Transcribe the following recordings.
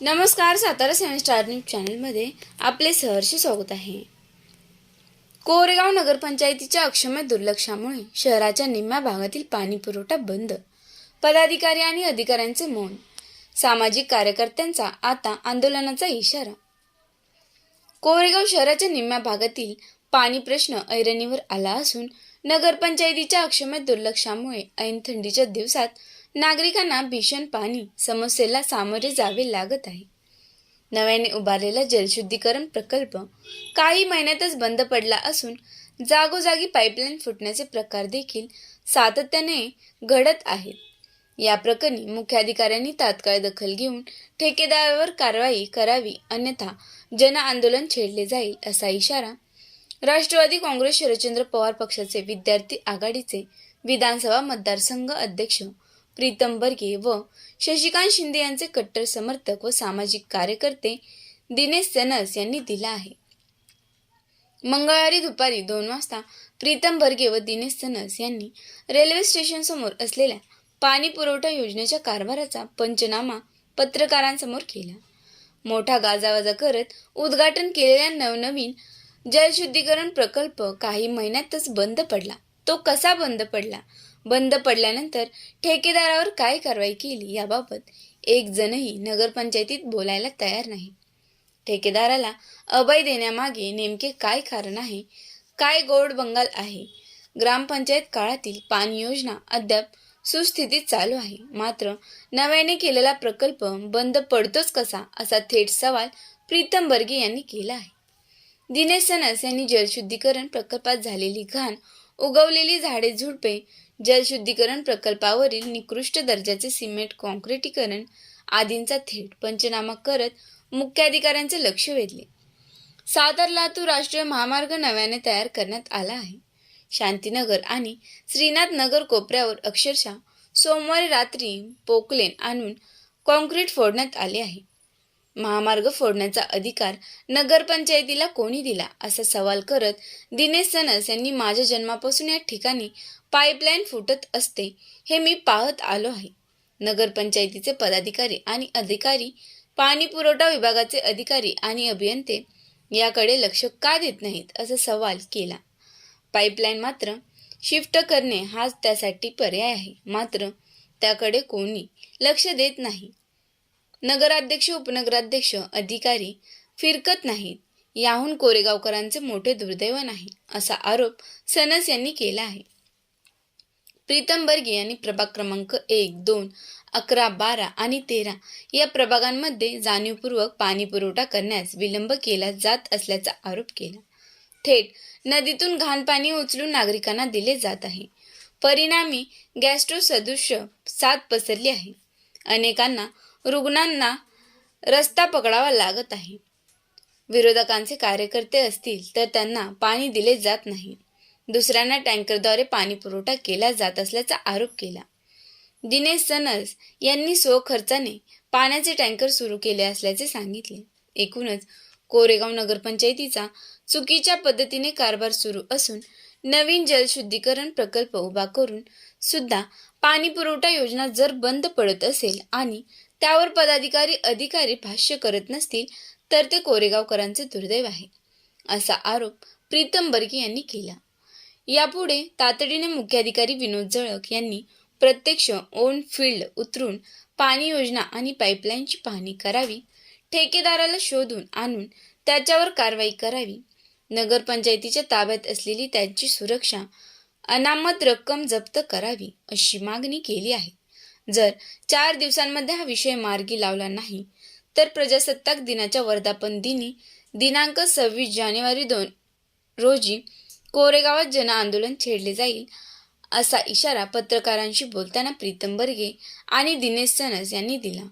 नमस्कार सातारा सेवन star news चॅनलमध्ये आपले सहर्ष स्वागत आहे. कोरेगाव नगरपंचायतीच्या अक्षम्य दुर्लक्षामुळे शहराच्या निम्म्या भागातील पाणी पुरवठा बंद. पदाधिकारी आणि अधिकाऱ्यांचे मौन. सामाजिक कार्यकर्त्यांचा आता आंदोलनाचा इशारा. कोरेगाव शहराच्या निम्म्या भागातील पाणी प्रश्न ऐरणीवर आला असून नगरपंचायतीच्या अक्षम्य दुर्लक्षामुळे ऐन थंडीच्या दिवसात नागरिकांना भीषण पाणी समस्येला सामोरे जावे लागत आहे. नव्याने उभारलेला जलशुद्धीकरण प्रकल्प काही महिन्यातच बंद पडला असून जागोजागी पाईपलाईन फुटण्याचे प्रकार देखील सातत्याने घडत आहेत. या प्रकरणी मुख्याधिकाऱ्यांनी तात्काळ दखल घेऊन ठेकेदारावर कारवाई करावी अन्यथा जन आंदोलन छेडले जाईल असा इशारा राष्ट्रवादी काँग्रेस शरदचंद्र पवार पक्षाचे विद्यार्थी आघाडीचे विधानसभा मतदारसंघ अध्यक्ष प्रीतम बर्गे व शशिकांत शिंदे यांचे कट्टर समर्थक व सामाजिक कार्यकर्ते दिनेश सनस यांनी दिला आहे. मंगळवारी दुपारी दोन वाजता प्रीतम बर्गे व दिनेश सनस यांनी रेल्वे स्टेशन समोर असलेल्या पाणी पुरवठा योजनेच्या कारभाराचा पंचनामा पत्रकारांसमोर केला. मोठा गाजावाजा करत उद्घाटन केलेल्या नवनवीन जलशुद्धीकरण प्रकल्प काही महिन्यातच बंद पडला. तो कसा बंद पडला? बंद पडल्यानंतर ठेकेदारावर काय कारवाई केली याबाबत एक जणही नगरपंचायतीत बोलायला तयार नाही. ठेकेदाराला अभय देण्यामागे नेमके काय कारण आहे? काय गोड बंगाल आहे? ग्रामपंचायत काळातील पाणी योजना अद्याप सुस्थितीत चालू आहे. मात्र नव्याने केलेला प्रकल्प बंद पडतोच कसा असा थेट सवाल प्रीतम बर्गे यांनी केला आहे. दिनेश सनस यांनी जलशुद्धीकरण प्रकल्पात झालेली घाण उगवलेली झाडे झुडपे जलशुद्धीकरण प्रकल्पावरील निकृष्ट दर्जाचे सिमेंट कॉन्क्रिटीकरण आदींचा थेट पंचनामा करत मुख्याधिकाऱ्यांचे लक्ष वेधले. सातार लातूर राष्ट्रीय महामार्ग नव्याने तयार करण्यात आला आहे. शांतीनगर आणि श्रीनाथ नगर कोपऱ्यावर अक्षरशः सोमवारी रात्री पोकलेन आणून कॉन्क्रीट फोडण्यात आले आहे. महामार्ग फोडण्याचा अधिकार नगरपंचायतीला कोणी दिला? असा सवाल करत दिनेश सनस यांनी माझ्या जन्मापासून या ठिकाणी पाईपलाईन फुटत असते हे मी पाहत आलो आहे. नगरपंचायतीचे पदाधिकारी आणि अधिकारी पाणी पुरवठा विभागाचे अधिकारी आणि अभियंते याकडे लक्ष का देत नाहीत? असा सवाल केला. पाईपलाईन मात्र शिफ्ट करणे हाच त्यासाठी पर्याय आहे. मात्र त्याकडे कोणी लक्ष देत नाही. नगराध्यक्ष उपनगराध्यक्ष अधिकारी फिरकत नाहीत. याहून कोरेगावकरांचे मोठे दुर्दैव नाही असा आरोप सनस यांनी केला आहे. प्रीतम बर्गे यांनी प्रभाग क्रमांक एक दोन अकरा बारा आणि तेरा या प्रभागांमध्ये जाणीवपूर्वक पाणी पुरवठा करण्यास विलंब केला जात असल्याचा आरोप केला. थेट नदीतून घाण पाणी उचलून नागरिकांना दिले जात आहे. परिणामी गॅस्ट्रो सदृश्य साथ पसरली आहे. अनेकांना रुग्णांना रस्ता पकडावा लागत आहे. विरोधकांचे कार्यकर्ते असतील तर त्यांना पाणी दिले जात नाही. दुसऱ्यांना टँकरद्वारे पाणी पुरवठा केला जात असल्याचा आरोप केला. दिनेश सनस यांनी स्वखर्चाने पाण्याचे टँकर सुरू केले असल्याचे सांगितले. एकूणच कोरेगाव नगरपंचायतीचा चुकीच्या पद्धतीने कारभार सुरू असून नवीन जलशुद्धीकरण प्रकल्प उभा करून सुद्धा पाणी पुरवठा योजना जर बंद पडत असेल आणि त्यावर पदाधिकारी अधिकारी भाष्य करत नसतील तर ते कोरेगावकरांचे दुर्दैव आहे असा आरोप प्रीतम बर्गे यांनी केला. यापुढे तातडीने मुख्याधिकारी विनोद जळक यांनी प्रत्यक्ष ओन फील्ड उतरून पाणी योजना आणि पाईपलाईनची पाहणी करावी ठेकेदाराला शोधून आणून त्याच्यावर कारवाई करावी नगरपंचायतीच्या ताब्यात असलेली त्यांची सुरक्षा अनामत रक्कम जप्त करावी अशी मागणी केली आहे. जर चार दिवसांमध्ये हा विषय मार्गी लावला नाही तर प्रजासत्ताक दिनाच्या वर्धापन दिनी दिनांक सव्वीस जानेवारी दोन रोजी कोरेगावात जन आंदोलन छेडले जाईल असा इशारा पत्रकारांशी बोलताना प्रीतम बर्गे आणि दिनेश सनस यांनी दिला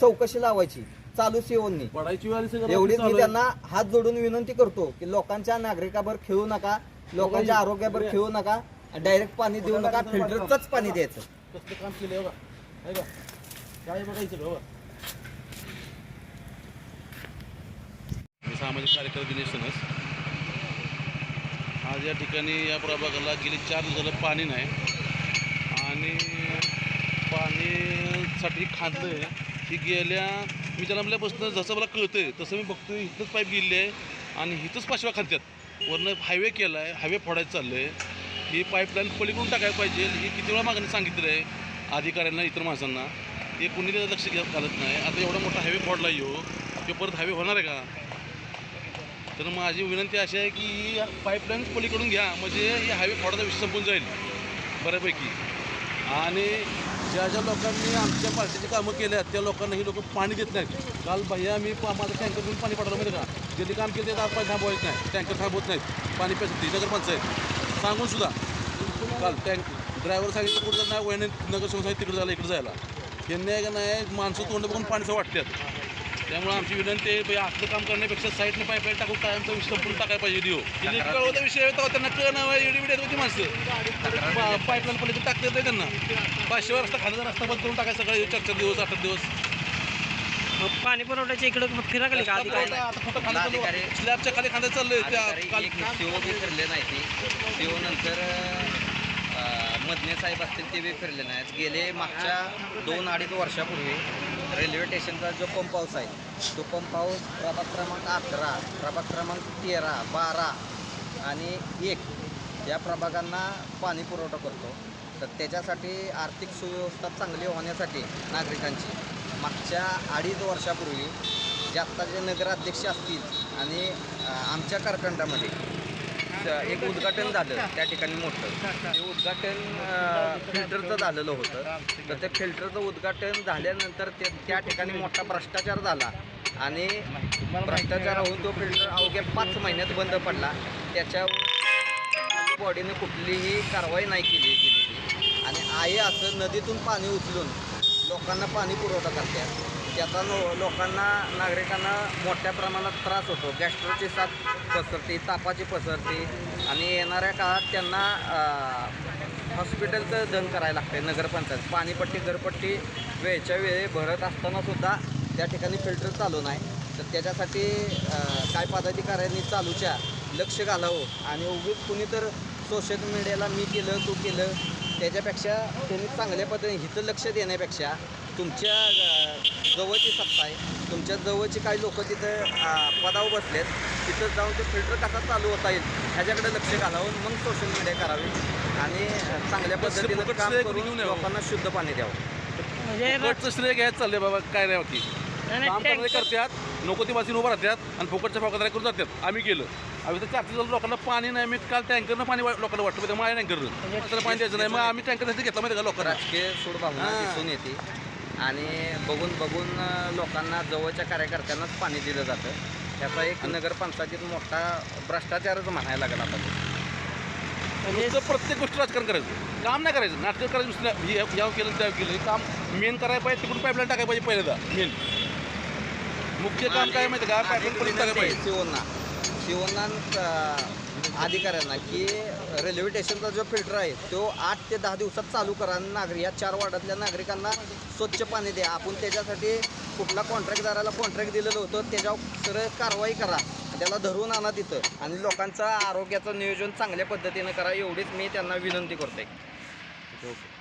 चौकशी लावायची चालू सेवननी एवढीच मी. त्यांना हात जोडून विनंती करतो की लोकांच्या नागरिकावर खेळू नका लोकांच्या आरोग्यावर खेळू नका डायरेक्ट पाणी देऊ नका फिल्टरचंच पाणी द्यायचं. कसलं काम केलंय बघा. आहे का काय बघायचं बघा. मी सामाजिक कार्यकर्ते दिनेश सनस. आज या ठिकाणी या प्रभागाला गेली चार दिवसाला पाणी नाही. आणि पाणीसाठी खांदलं आहे ही गेल्या मी जन्मल्यापासून जसं मला कळतंय तसं मी बघतोय इथंच पाईप गेलेली आहे आणि इथंच पाचव्या खांद्यात. वरनं हायवे केला आहे हायवे फोडायचं चाललं आहे ही पाईपलाईन पलीकडून टाकायला पाहिजे. हे किती वेळा मागणी सांगितलं आहे अधिकाऱ्यांना इतर माणसांना? ते कुणी त्याचं लक्ष घ्या- घालत नाही. आता एवढा मोठा हायवे पडला येऊ ते परत हायवे होणार आहे का? तर माझी विनंती अशी आहे की ही पाईपलाईन पलीकडून घ्या. म्हणजे या हायवे फोडाचा विषय संपून जाईल बऱ्यापैकी. आणि ज्या ज्या लोकांनी आमच्या पार्टीची कामं केल्यात त्या लोकांना ही लोक पाणी देत नाहीत. काल भैया मी पा- माझं टँकर घेऊन पाणी पाठवलं माहिती का? ज्यांनी काम केलं ते आज पाणी थांबवायचं नाही. टँकर थांबवत नाहीत. पाणी प्यायसाठी नगर पंचायत सांगून सुद्धा. काल टँक ड्रायव्हर सांगितलं कुठं नाही वहिनी नगर संस्थाने तिकडे जायला इकडे जायला. यांनी आहे का नाही माणसं तोंड बघून पाणीचं वाटतात त्यामुळे आमची विनंती आहे असलं काम करण्यापेक्षा साईडने पाईपलाईन टाकून कायमचा विषय संपून टाकायला पाहिजे दिओ कळवता विषय होता त्यांना कळ नाही एवढी विड्यात होती माणसं. पाईपलाईन पडली टाकता येत नाही त्यांना. पाचशे रस्ता खाण्याचा रस्ता बंद करून टाकायचा सगळे चार चार दिवस आठ दिवस. पाणी पुरवठ्याच्या इकडं फिरागली का? अधिकारी आहे? स्लॅबच्या खाली खांदा चाललंय त्या सीओ बी फिरले नाही ते. सीओ नंतर अं, मदने साहेब असतील ते बी फिरले नाहीत. गेले मागच्या दोन अडीच वर्षापूर्वी रेल्वे स्टेशनचा जो पंप हाऊस आहे तो पंप हाऊस प्रभाग क्रमांक अकरा प्रभाग क्रमांक तेरा बारा आणि एक या प्रभागांना पाणी पुरवठा करतो. तर त्याच्यासाठी आर्थिक सुव्यवस्था चांगली होण्यासाठी नागरिकांची मागच्या अडीच वर्षापूर्वी जे आत्ता जे नगराध्यक्ष असतील आणि आमच्या कारखंडामध्ये एक उद्घाटन झालं त्या ठिकाणी मोठं. ते उद्घाटन फिल्टरचं झालेलं होतं. तर ते फिल्टरचं उद्घाटन झाल्यानंतर ते त्या ठिकाणी मोठा भ्रष्टाचार झाला. आणि भ्रष्टाचार होऊन तो फिल्टर अवघ्या पाच महिन्यात बंद पडला. त्याच्यावर बॉडीने कुठलीही कारवाई नाही केली गेली आणि आहे असं नदीतून पाणी उचलून लोकांना पाणी पुरवठा करतात. त्याचा लो लोकांना नागरिकांना मोठ्या प्रमाणात त्रास होतो. गॅस्ट्रोची साथ पसरते तापाची पसरते आणि येणाऱ्या काळात त्यांना हॉस्पिटलचं धन करायला लागते नगरपंचायत. पाणीपट्टी घरपट्टी वेळच्या वेळी भरत असतानासुद्धा त्या ठिकाणी फिल्टर चालू नाही. तर त्याच्यासाठी काय पदाधिकाऱ्यांनी चालूच्या लक्ष घालावं आणि उगीच कुणी तर सोशल मीडियाला मी केलं तू केलं त्याच्यापेक्षा त्यांनी चांगल्या पद्धतीने हिथं लक्ष देण्यापेक्षा तुमच्या जवळची सत्ता आहे तुमच्या जवळची काही लोक तिथं पदावर बसलेत तिथं जाऊन ते फिल्टर कसा चालू होता येईल ह्याच्याकडे लक्ष घालावं मग सोशल मीडिया करावी आणि चांगल्या पद्धतीनं काम करून. लोकांना शुद्ध पाणी द्यावं. म्हणजे श्रेय घ्यायचं चाललंय बाबा काय नाही होती. नाही, काम चांगले करतात नको ती वाचून उभं राहतात आणि फुकटच्या भागात करून जातात. आम्ही केलं. आम्ही तर चारशे लोकांना पाणी नाही. मी काल टँकरनं पाणी वा- लोकांना वाटतं पण माझ्या टँकरनं. त्याला पाणी द्यायचं नाही. मग आम्ही टँकर घेतला माहिती का लोकांना? राजकीय सूडभावना हां. दिसून येते. आणि बघून बघून अं, लोकांना जवळच्या कार्यकर्त्यांनाच पाणी दिलं जातं. त्याचा एक नगरपंचायतीत मोठा भ्रष्टाचारच म्हणायला लागला. म्हणजे नुसतं प्रत्येक गोष्ट राजकारण करायचं. काम नाही करायचं. नाटकं करायचं हे याव केलं त्या केलं. हे काम मेन करायला पाहिजे. तिकडून पाईपलाईन टाकायला पाहिजे पहिल्यांदा. मेन मुख्य काम काय माहिती का? पाईपलाईन पलीकडे टाकायला पाहिजे. शिवना शिवना अधिकाऱ्यांना की रेल्वे स्टेशनचा जो फिल्टर आहे तो आठ ते दहा दिवसात चालू करा आणि नागरिक या चार वार्डातल्या नागरिकांना स्वच्छ पाणी द्या. आपण त्याच्यासाठी कुठला कॉन्ट्रॅक्टदाराला कॉन्ट्रॅक्ट दिलेलं होतं त्याच्यावर सरळ कारवाई करा. त्याला धरून आणा तिथं. आणि लोकांचं आरोग्याचं नियोजन चांगल्या पद्धतीनं करा. एवढीच मी त्यांना विनंती करते ओके.